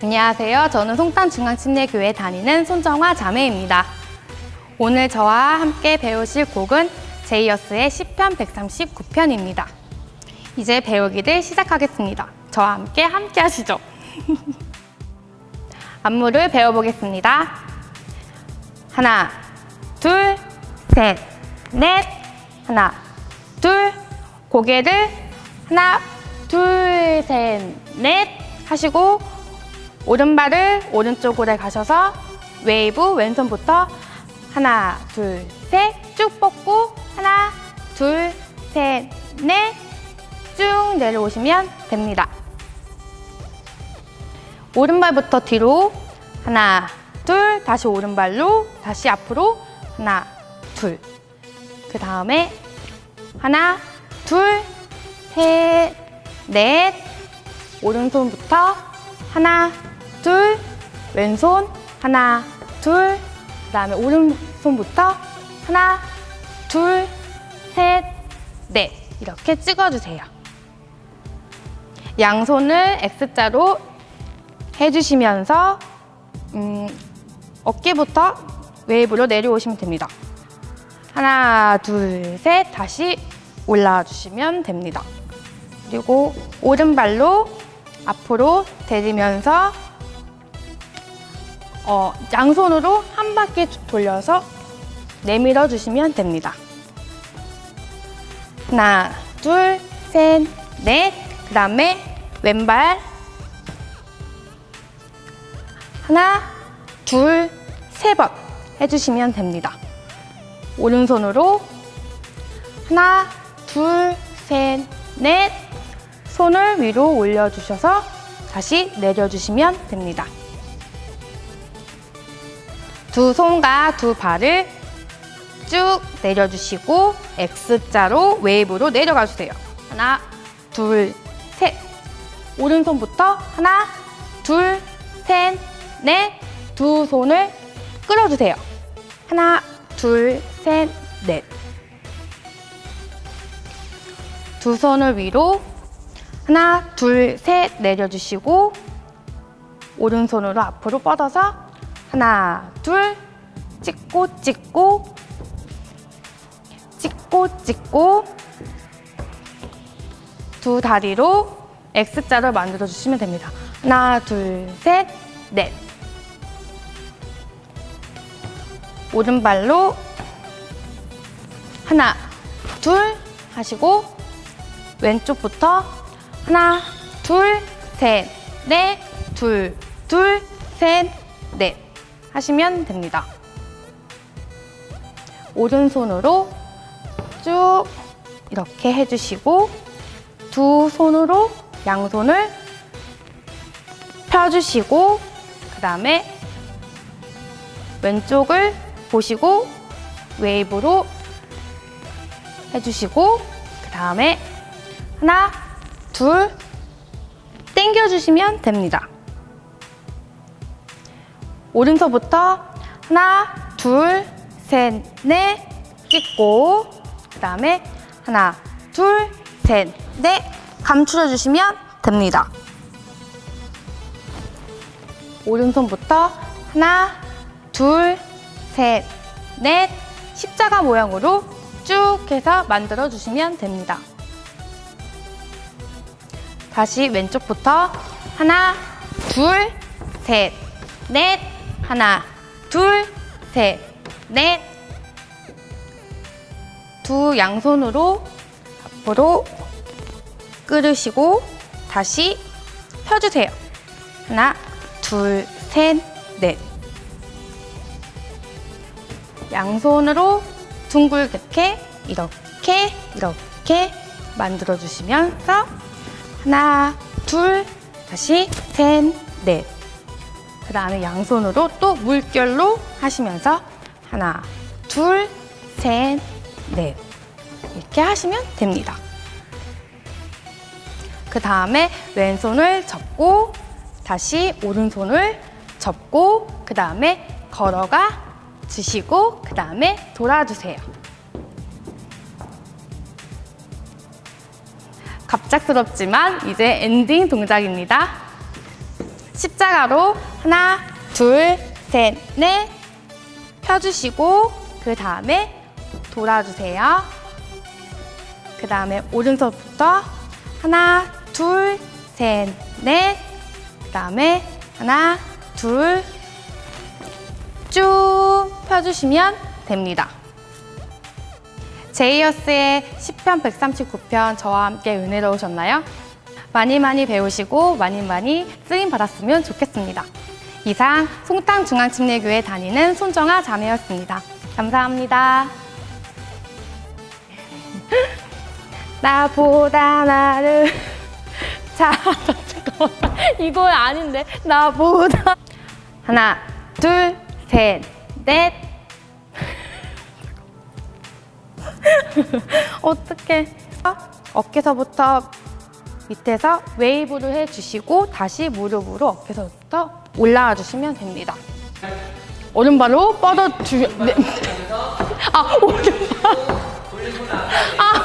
안녕하세요. 저는 송탄중앙침례교회 다니는 손정화 자매입니다. 오늘 저와 함께 배우실 곡은 제이어스의 시편 139편입니다. 이제 배우기를 시작하겠습니다. 저와 함께 함께 하시죠. 안무를 배워보겠습니다. 하나, 둘, 셋, 넷. 하나, 둘. 고개를 하나, 둘, 셋, 넷 하시고 오른발을 오른쪽으로 가셔서 웨이브 왼손부터 하나, 둘, 셋 쭉 뻗고 하나, 둘, 셋, 넷 쭉 내려오시면 됩니다. 오른발부터 뒤로 하나, 둘, 다시 오른발로 다시 앞으로 하나, 둘. 그 다음에 하나, 둘, 셋, 넷. 오른손부터 하나, 둘, 왼손 하나, 둘. 그 다음에 오른손부터 하나, 둘, 셋, 넷. 이렇게 찍어주세요. 양손을 X자로 해주시면서 음, 어깨부터 웨이브로 내려오시면 됩니다. 하나, 둘, 셋 다시 올라와 주시면 됩니다. 그리고 오른발로 앞으로 대리면서 어, 양손으로 한 바퀴 돌려서 내밀어 주시면 됩니다. 하나, 둘, 셋, 넷. 그 다음에 왼발 하나, 둘, 세 번 해주시면 됩니다. 오른손으로 하나, 둘, 셋, 넷. 손을 위로 올려주셔서 다시 내려주시면 됩니다. 두 손과 두 발을 쭉 내려주시고 X자로 웨이브로 내려가 주세요. 하나, 둘, 셋. 오른손부터 하나, 둘, 셋, 넷. 두 손을 끌어주세요. 하나, 둘, 셋, 넷. 두 손을 위로 하나, 둘, 셋 내려주시고 오른손으로 앞으로 뻗어서 하나, 둘 찍고 찍고 찍고 찍고 두 다리로 X자를 만들어 주시면 됩니다. 하나, 둘, 셋, 넷. 오른발로 하나, 둘 하시고 왼쪽부터 하나, 둘, 셋, 넷, 둘, 둘, 셋, 넷 하시면 됩니다. 오른손으로 쭉 이렇게 해주시고 두 손으로 양손을 펴주시고 그 다음에 왼쪽을 보시고 웨이브로 해주시고 그 다음에 하나, 둘 당겨주시면 됩니다. 오른손부터 하나, 둘, 셋, 넷 찍고 그 다음에 하나, 둘, 셋, 넷 감추려 주시면 됩니다. 오른손부터 하나, 둘, 셋, 넷 십자가 모양으로 쭉 해서 만들어 주시면 됩니다. 다시 왼쪽부터 하나, 둘, 셋, 넷, 하나, 둘, 셋, 넷. 두 양손으로 앞으로 끌으시고 다시 펴주세요. 하나, 둘, 셋, 넷. 양손으로 둥글게 이렇게 이렇게 만들어 주시면서 하나, 둘, 다시 셋, 넷. 그 다음에 양손으로 또 물결로 하시면서 하나, 둘, 셋, 넷. 이렇게 하시면 됩니다. 그 다음에 왼손을 접고 다시 오른손을 접고 그 다음에 걸어가 주시고 그 다음에 돌아주세요. 갑작스럽지만 이제 엔딩 동작입니다. 십자가로 하나, 둘, 셋, 넷 펴주시고 그 다음에 돌아주세요. 그 다음에 오른손부터 하나, 둘, 셋, 넷. 그 다음에 하나, 둘, 쭉 펴주시면 됩니다. 제이어스의 10편 139편 저와 함께 은혜로우셨나요? 많이 많이 배우시고 많이 많이 쓰임 받았으면 좋겠습니다. 이상 송땅 중앙침례교회 다니는 손정아 자매였습니다. 감사합니다. 나보다 나를 자 잠깐만 이거 아닌데 나보다 하나 둘셋넷 어떻게 어깨서부터 밑에서 웨이브를 해주시고 다시 무릎으로 어깨서부터 올라와 주시면 됩니다. 오른발로 뻗어 주. 네. 아 오른발. 아